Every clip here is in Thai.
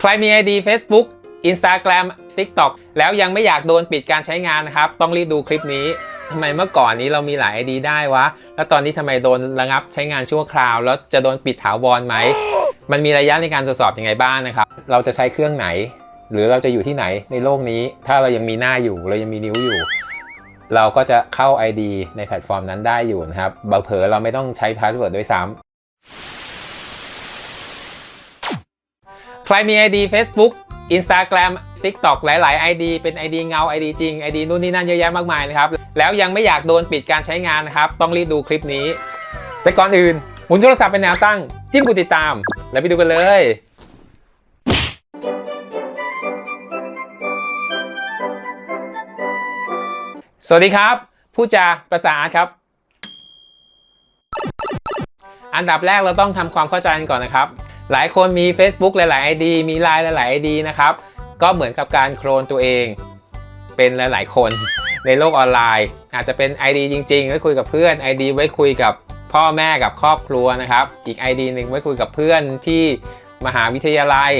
ใครมี ID Facebook Instagram TikTok แล้วยังไม่อยากโดนปิดการใช้งานนะครับ ต้องรีบดูคลิปนี้ทำไมเมื่อก่อนนี้เรามีหลาย ID ได้วะ แล้วตอนนี้ทำไมโดนระงับใช้งานชั่วคราว แล้วจะโดนปิดถาวรไหม มันมีระยะในการตรวจสอบยังไงบ้างนะครับ เราจะใช้เครื่องไหน หรือเราจะอยู่ที่ไหนในโลกนี้ ถ้าเรายังมีหน้าอยู่ เรายังมีนิ้วอยู่ เราก็จะเข้า ID ในแพลตฟอร์มนั้นได้อยู่นะครับบางเผลอเราไม่ต้องใช้พาสเวิร์ดด้วยซ้ำ ใครมี ID Facebook Instagram TikTok หลาย ๆ ID เป็น ID เงา ID จริง ID นู่นนี่นั่นเยอะแยะมากมายนะครับ แล้วยังไม่อยากโดนปิดการใช้งานนะครับ ต้องรีบดูคลิปนี้ แต่ก่อนอื่นหมุนโทรศัพท์เป็นแนวตั้ง จิ้มกดติดตาม แล้วไปดูกันเลยสวัสดีครับ ผู้จาประสาอาร์ตครับ อันดับแรกเราต้องทำความเข้าใจกันก่อนนะครับ หลายคนมี Facebook หลายๆ ID มี Line หลาย ๆ ID นะครับ ก็เหมือนกับการโคลนตัวเอง เป็นหลาย ๆ คนในโลกออนไลน์ อาจจะเป็น ID จริงๆ ไว้คุยกับเพื่อน ID ไว้คุยกับพ่อแม่กับครอบครัวนะครับ อีก ID หนึ่งไว้คุยกับเพื่อนที่มหาวิทยาลัย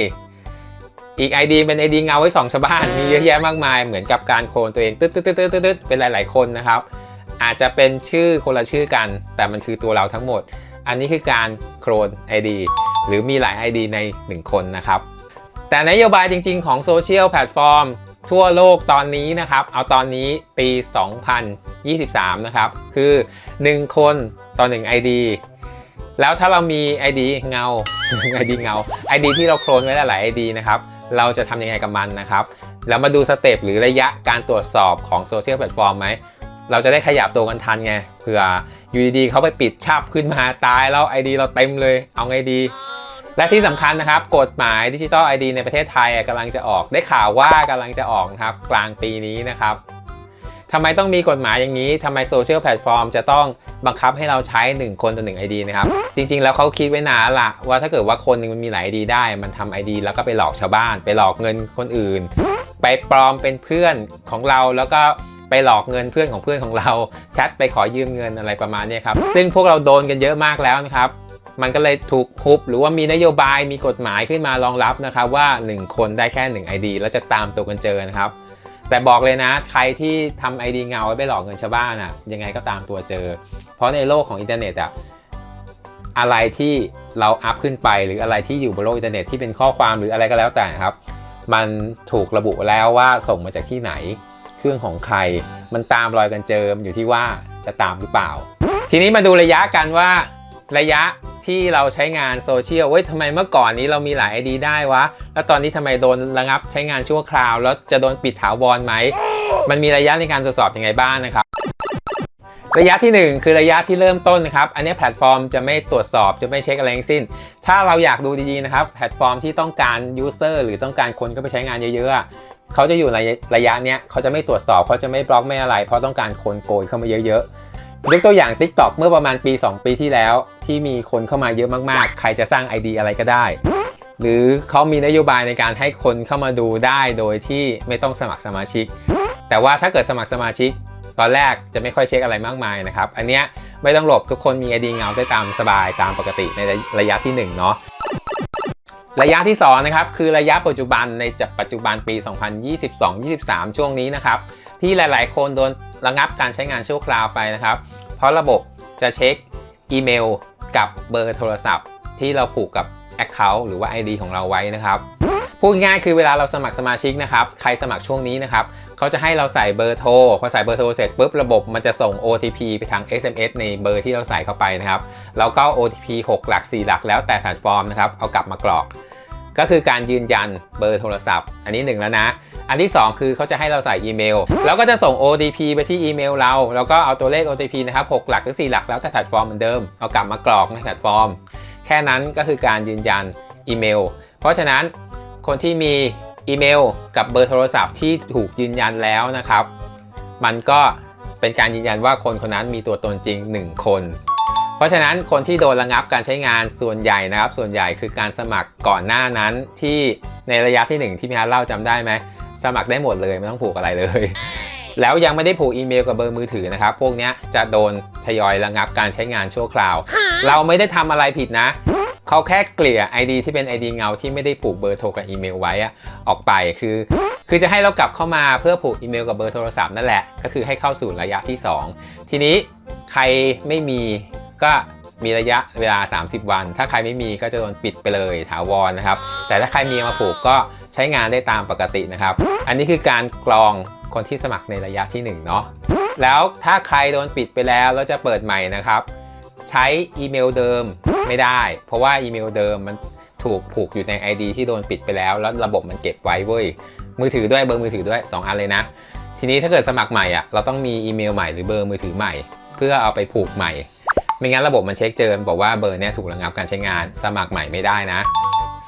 อีก ID เป็น ID เงาไว้สองชาวบ้าน มีเยอะแยะมากมาย เหมือนกับการโคลนตัวเองตึ๊ดตึ๊ดตึ๊ดตึ๊ดตึ๊ดเป็นหลาย ๆ คนนะครับ อาจจะเป็นชื่อคนละชื่อกัน แต่มันคือตัวเราทั้งหมด อันนี้คือการโคลน ID หรือมีหลาย ID ใน 1 คนนะครับ แต่นโยบายจริง ๆ ของโซเชียลแพลตฟอร์มทั่วโลกตอนนี้นะครับ เอาตอนนี้ปี 2023 นะครับ คือ 1 คนต่อ 1 ID แล้วถ้าเรามี ID เงา ID เงา ID ที่เราโคลนไว้หลาย ID นะครับ เราจะทำยังไงกับมันนะครับ แล้วมาดูสเต็ปหรือระยะการตรวจสอบของโซเชียลแพลตฟอร์มไหม เราจะได้ขยับตัวกันทันไง เผื่ออยู่ดีๆเขาไปปิดชับขึ้นมาตายแล้ว ID เราเต็มเลย เอาไงดี และที่สำคัญนะครับ กฎหมายดิจิทัล ID ในประเทศไทยอะกำลังจะออกได้ข่าวว่ากำลังจะออกนะครับกลางปีนี้นะครับทำไมต้องมีกฎหมายอย่างนี้ทำไมโซเชียลแพลตฟอร์มจะต้องบังคับให้เราใช้ 1 คนต่อ1 ID นะครับ จริงๆ แล้วเขาคิดไว้นานละว่าถ้าเกิดว่าคนหนึงมันมีหลาย ID ได้ มันทำ ID แล้วก็ไปหลอกชาวบ้าน ไปหลอกเงินคนอื่น ไปปลอมเป็นเพื่อนของเราแล้วก็ไปหลอกเงินเพื่อนของเพื่อนของเราแชทไปขอยืมเงินอะไรประมาณนี้ครับ ซึ่งพวกเราโดนกันเยอะมากแล้วนะครับ มันก็เลยถูกฮุบหรือว่ามีนโยบายมีกฎหมายขึ้นมารองรับนะครับว่า 1 คนได้แค่ 1 ID แล้วจะตามตัวกันเจอนะครับ แต่บอกเลยนะ ใครที่ทำ ID เงาไว้ไปหลอกเงินชาวบ้านอะยังไงก็ตามตัวเจอ เพราะในโลกของอินเทอร์เน็ตอะอะไรที่เราอัพขึ้นไปหรืออะไรที่อยู่บนโลกอินเทอร์เน็ตที่เป็นข้อความหรืออะไรก็แล้วแต่ครับ มันถูกระบุแล้วว่าส่งมาจากที่ไหน เครื่องของใคร มันตามรอยกันเจอมอยู่ที่ว่าจะตามหรือเปล่า ทีนี้มาดูระยะกันว่าระยะที่เราใช้งานโซเชียลเว้ยทำไมเมื่อก่อนนี้เรามีหลาย ID ได้วะ แล้วตอนนี้ทำไมโดนระงับใช้งานชั่วคราว แล้วจะโดนปิดถาวรไหม มันมีระยะในการตรวจสอบยังไงบ้างนะครับ ระยะที่ 1 คือระยะที่เริ่มต้นนะครับ อันนี้แพลตฟอร์มจะไม่ตรวจสอบจะไม่เช็คอะไรทั้งสิ้น ถ้าเราอยากดูดีๆนะครับ แพลตฟอร์มที่ต้องการยูเซอร์หรือต้องการคนเข้าไปใช้งานเยอะๆเขาจะอยู่ในระยะเนี้ยเขาจะไม่ตรวจสอบเขาจะไม่บล็อกไม่อะไร เพราะต้องการคนโกยเข้ามาเยอะๆ ยกตัวอย่าง TikTok เมื่อประมาณปี 2 ปีที่แล้ว ที่มีคนเข้ามาเยอะมากๆ ใครจะสร้าง ID อะไรก็ได้ หรือเขามีนโยบายในการให้คนเข้ามาดูได้โดยที่ไม่ต้องสมัครสมาชิก แต่ว่าถ้าเกิดสมัครสมาชิก ตอนแรกจะไม่ค่อยเช็คอะไรมากมายนะครับ อันเนี้ยไม่ต้องหลบทุกคนมี ID เงาได้ตามสบายตามปกติในระยะที่ 1 เนาะระยะที่2นะครับคือระยะปัจจุบันในจัปัจจุบันปี 2022-23 ช่วงนี้นะครับ ที่หลาย ๆ คนโดนระงับการใช้งานชั่วคราวไปนะครับ เพราะระบบจะเช็คอีเมลกับเบอร์โทรศัพท์ ที่เราผูกกับ Account หรือว่า ID ของเราไว้นะครับ พูดง่ายคือเวลาเราสมัครสมาชิกนะครับ ใครสมัครช่วงนี้นะครับเขาจะให้เราใส่เบอร์โทร พอใส่เบอร์โทรเสร็จปุ๊บระบบมันจะส่ง OTP ไปทาง SMS ในเบอร์ที่เราใส่เข้าไปนะครับแล้วก็ OTP 6 หลัก 4 หลักแล้วแต่แพลตฟอร์มนะครับเอากลับมากรอก ก็คือการยืนยันเบอร์โทรศัพท์ อันนี้ 1 แล้วนะ อันที่ 2 คือเขาจะให้เราใส่อีเมล แล้วก็จะส่ง OTP ไปที่อีเมลเรา แล้วก็เอาตัวเลข OTP นะครับ6หลักหรือ 4 หลักแล้วแต่แพลตฟอร์มเหมือนเดิม เอากลับมากรอกในแพลตฟอร์ม แค่นั้นก็คือการยืนยันอีเมล เพราะฉะนั้นคนที่มีอีเมล กับเบอร์โทรศัพท์ที่ถูกยืนยันแล้วนะครับ มันก็เป็นการยืนยันว่าคนคนนั้นมีตัวตนจริง 1 คนเพราะฉะนั้นคนที่โดนระงับการใช้งานส่วนใหญ่นะครับ ส่วนใหญ่คือการสมัครก่อนหน้านั้นที่ในระยะที่ 1 ที่พี่ฮัทเล่าจำได้ไหม สมัครได้หมดเลยไม่ต้องผูกอะไรเลย แล้วยังไม่ได้ผูกอีเมลกับเบอร์มือถือนะครับ พวกเนี้ยจะโดนทยอยระงับการใช้งานชั่วคราว เราไม่ได้ทำอะไรผิดนะเขาแค่เกลี่ย ID ที่เป็น ID เงาที่ไม่ได้ผูกเบอร์โทรกับอีเมลไว้อะออกไปคือ คือจะให้เรากลับเข้ามาเพื่อผูกอีเมลกับเบอร์โทรศัพท์นั่นแหละ ก็คือให้เข้าสู่ระยะที่ 2 ทีนี้ใครไม่มีก็ มีระยะเวลา 30 วัน ถ้าใครไม่มีก็จะโดนปิดไปเลยถาวรนะครับ แต่ถ้าใครมีมาผูกก็ใช้งานได้ตามปกตินะครับ อันนี้คือการกรองคนที่สมัครในระยะที่1เนาะแล้วถ้าใครโดนปิดไปแล้วแล้วจะเปิดใหม่นะครับ ใช้อีเมลเดิมไม่ได้ เพราะว่าอีเมลเดิมมันถูกผูกอยู่ใน ID ที่โดนปิดไปแล้ว แล้วระบบมันเก็บไว้เว้ยมือถือด้วยเบอร์มือถือด้วย 2 อันเลยนะ ทีนี้ถ้าเกิดสมัครใหม่อะเราต้องมีอีเมลใหม่หรือเบอร์มือถือใหม่ เพื่อเอาไปผูกใหม่ ไม่งั้นระบบมันเช็คเจอบอกว่าเบอร์นี้ถูกระงับการใช้งาน สมัครใหม่ไม่ได้นะ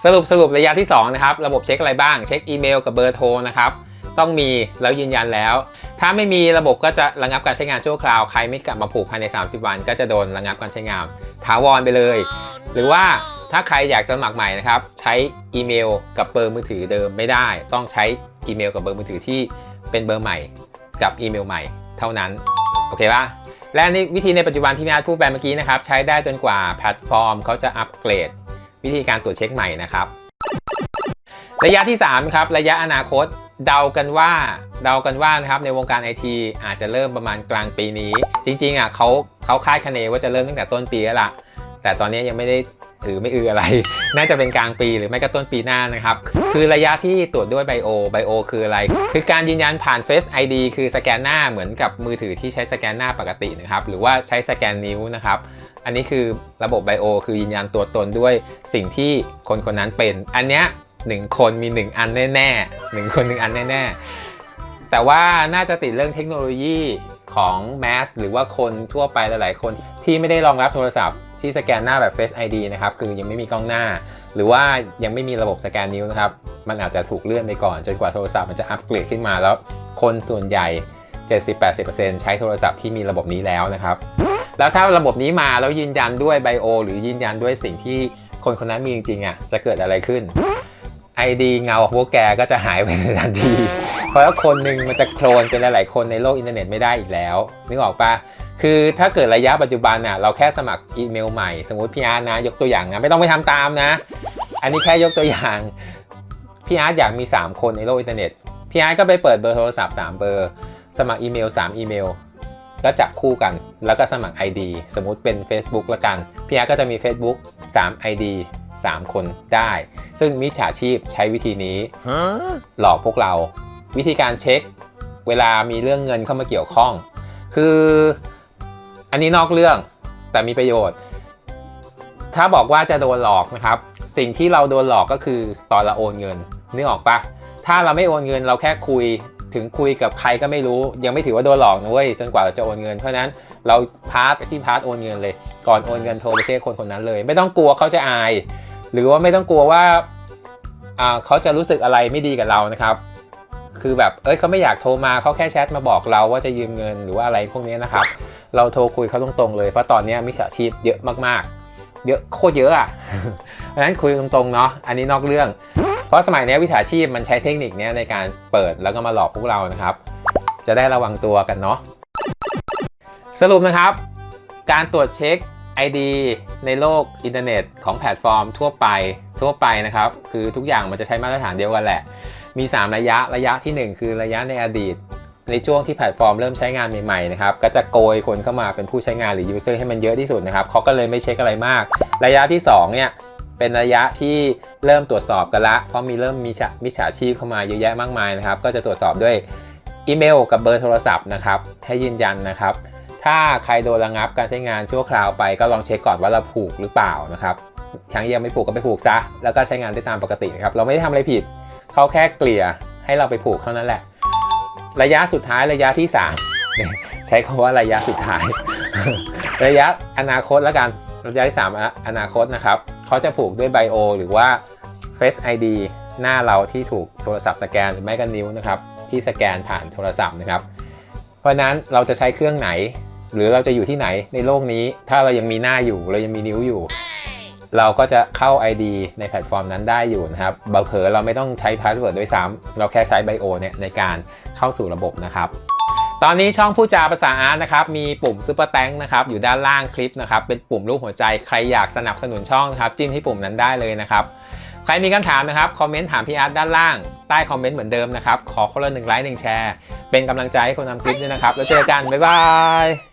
สรุปสรุประยะที่สองนะครับระบบเช็คอะไรบ้าง เช็คอีเมลกับเบอร์โทรนะครับต้องมีแล้วยืนยันแล้ว ถ้าไม่มีระบบก็จะระงับการใช้งานชั่วคราวใครไม่กลับมาผูกภายใน 30 วัน ก็จะโดนระงับการใช้งานถาวรไปเลย หรือว่าถ้าใครอยากสมัครใหม่นะครับใช้อีเมลกับเบอร์มือถือเดิมไม่ได้ ต้องใช้อีเมลกับเบอร์มือถือที่เป็นเบอร์ใหม่ กับอีเมลใหม่เท่านั้น โอเคปะ และนี่วิธีในปัจจุบันที่พี่อาร์ตพูดไปเมื่อกี้นะครับ ใช้ได้จนกว่าแพลตฟอร์มเขาจะอัปเกรด วิธีการตรวจเช็คใหม่นะครับ ระยะที่ 3 ครับ ระยะอนาคตเดากันว่าเดากันว่านะครับในวงการไอทีอาจจะเริ่มประมาณกลางปีนี้ จริงๆอะเขาเขาคาดคะเนว่าจะเริ่มตั้งแต่ต้นปีแล้วล่ะ แต่ตอนนี้ยังไม่ได้ อือไม่อืออะไร น่าจะเป็นกลางปีหรือไม่ก็ต้นปีหน้านะครับ คือระยะที่ตรวจด้วยไบโอไบโอคืออะไร คือการยืนยันผ่าน Face ID คือสแกนหน้าเหมือนกับมือถือที่ใช้สแกนหน้าปกตินะครับ หรือว่าใช้สแกนนิ้วนะครับ อันนี้คือระบบไบโอคือยืนยันตัวตนด้วยสิ่งที่คนคนนั้นเป็น อันเนี้ยหนึ่งคนมี 1 อันแน่ๆหนึ่งคนหนึ่งอันแน่ๆ แต่ว่าน่าจะติดเรื่องเทคโนโลยีของแมสหรือว่าคนทั่วไปหลายๆ คนที่ไม่ได้รองรับโทรศัพท์ ที่สแกนหน้าแบบ Face ID นะครับคือยังไม่มีกล้องหน้า หรือว่ายังไม่มีระบบสแกนนิ้วนะครับมันอาจจะถูกเลื่อนไปก่อน จนกว่าโทรศัพท์มันจะอัปเกรดขึ้นมาแล้ว คนส่วนใหญ่ 70-80%ใช้โทรศัพท์ที่มีระบบนี้แล้วนะครับแล้วถ้าระบบนี้มาแล้วยืนยันด้วยไบโอหรือยืนยันด้วยสิ่งที่คนคนนั้นมีจริงๆอะจะเกิดอะไรขึ้น ID เงาของพวกแกก็จะหายไปในทันที เพราะว่าคนหนึ่งมันจะโคลนเป็นหลายๆคนในโลกอินเทอร์เน็ตไม่ได้อีกแล้ว นึกออกปะ คือถ้าเกิดระยะปัจจุบันน่ะเราแค่สมัครอีเมลใหม่ สมมติพี่อาร์ตนะ ยกตัวอย่างนะ ไม่ต้องไปทำตามนะ อันนี้แค่ยกตัวอย่าง พี่อาร์ตอยากมี 3 คนในโลกอินเทอร์เน็ต พี่อาร์ตก็ไปเปิดเบอร์โทรศัพท์ 3 เบอร์ สมัครอีเมล 3 อีเมลก็จับคู่กัน แล้วก็สมัคร ID สมมุติเป็น Facebook ละกัน พี่อาร์ตก็จะมี Facebook 3 ID 3 คนได้ ซึ่งมิจฉาชีพใช้วิธีนี้ หลอกพวกเรา วิธีการเช็ค เวลามีเรื่องเงินเข้ามาเกี่ยวข้อง คือ อันนี้นอกเรื่องแต่มีประโยชน์ ถ้าบอกว่าจะโดนหลอกนะครับ สิ่งที่เราโดนหลอกก็คือตอนเราโอนเงินนึกออกปะถ้าเราไม่โอนเงินเราแค่คุยถึงคุยกับใครก็ไม่รู้ ยังไม่ถือว่าโดนหลอกนะเว้ยจนกว่าเราจะโอนเงินเพราะนั้นเราพาร์ทที่พาร์ทโอนเงินเลย ก่อนโอนเงินโทรไปเช็คคนคนนั้นเลย ไม่ต้องกลัวเขาจะอาย หรือว่าไม่ต้องกลัวว่าเขาจะรู้สึกอะไรไม่ดีกับเรานะครับ คือแบบเอ้ยเขาไม่อยากโทรมาเขาแค่แชทมาบอกเราว่าจะยืมเงินหรือว่าอะไรพวกนี้นะครับ เราโทรคุยเขาตรงๆเลยเพราะตอนนี้มิจฉาชีพเยอะมากๆ เยอะโคตรเยอะอะเพราะนั้นคุยตรงๆเนาะอันนี้นอกเรื่อง เพราะสมัยนี้วิชาชีพมันใช้เทคนิคนี้ในการเปิดแล้วก็มาหลอกพวกเรานะครับ จะได้ระวังตัวกันเนาะสรุปนะครับ การตรวจเช็ค ID ในโลกอินเทอร์เน็ตของแพลตฟอร์ม ทั่วไปทั่วไปนะครับ คือทุกอย่างมันจะใช้มาตรฐานเดียวกันแหละ มี 3 ระยะระยะทีหนึ่1 คือระยะในอดีต ในช่วงที่แพลตฟอร์มเริ่มใช้งานใหม่ๆนะครับก็จะโกยคนเข้ามาเป็นผู้ใช้งานหรือยูเซอร์ให้มันเยอะที่สุดนะครับเขาก็เลยไม่เช็คอะไรมาก ระยะที่2เนี่ยเป็นระยะที่เริ่มตรวจสอบกันละเพราะมีเริ่มมีมิจฉาชีพเข้ามาเยอะแยะมากมายนะครับก็จะตรวจสอบด้วยอีเมลกับเบอร์โทรศัพท์นะครับให้ยืนยันนะครับถ้าใครโดนระงับการใช้งานชั่วคราวไปก็ลองเช็คก่อนว่าเราผูกหรือเปล่านะครับครั้งยังไม่ผูกก็ไปผูกซะ แล้วก็ใช้งานได้ตามปกตินะครับเราไม่ได้ทำอะไรผิดเขาแค่เกลี่ยให้เราไปผูกเท่านั้นแหละ ระยะสุดท้ายระยะที่3ใช้คำว่าระยะสุดท้าย ระยะอนาคตแล้วกันระยะที่3ออนาคตนะครับเขาจะผูกด้วยไบโอหรือว่า Face ID หน้าเราที่ถูกโทรศัพท์สแกนหรือไม่ก็นิ้วนะครับที่สแกนผ่านโทรศัพท์นะครับ เพราะนั้นเราจะใช้เครื่องไหน หรือเราจะอยู่ที่ไหนในโลกนี้ ถ้าเรายังมีหน้าอยู่เรายังมีนิ้วอยู่ เราก็จะเข้า ID ในแพลตฟอร์มนั้นได้อยู่นะครับเบอร์เผอเราไม่ต้องใช้พาสเวิร์ดด้วยซ้ำเราแค่ใช้ไบโอเนี่ยในการเข้าสู่ระบบนะครับตอนนี้ช่องผู้จาภาษาอาร์ตนะครับมีปุ่มซุปเปอร์แตงนะครับอยู่ด้านล่างคลิปนะครับเป็นปุ่มรูปหัวใจใครอยากสนับสนุนช่องนะครับจิ้มที่ปุ่มนั้นได้เลยนะครับใครมีคำถามนะครับคอมเมนต์ถามพี่อาร์ตด้านล่างใต้คอมเมนต์เหมือนเดิมนะครับขอคนละหนึ่งไลค์หนึ่งแชร์ เป็นกำลังใจให้คนทำคลิปด้วยนะครับแล้วเจอกันบ๊ายบาย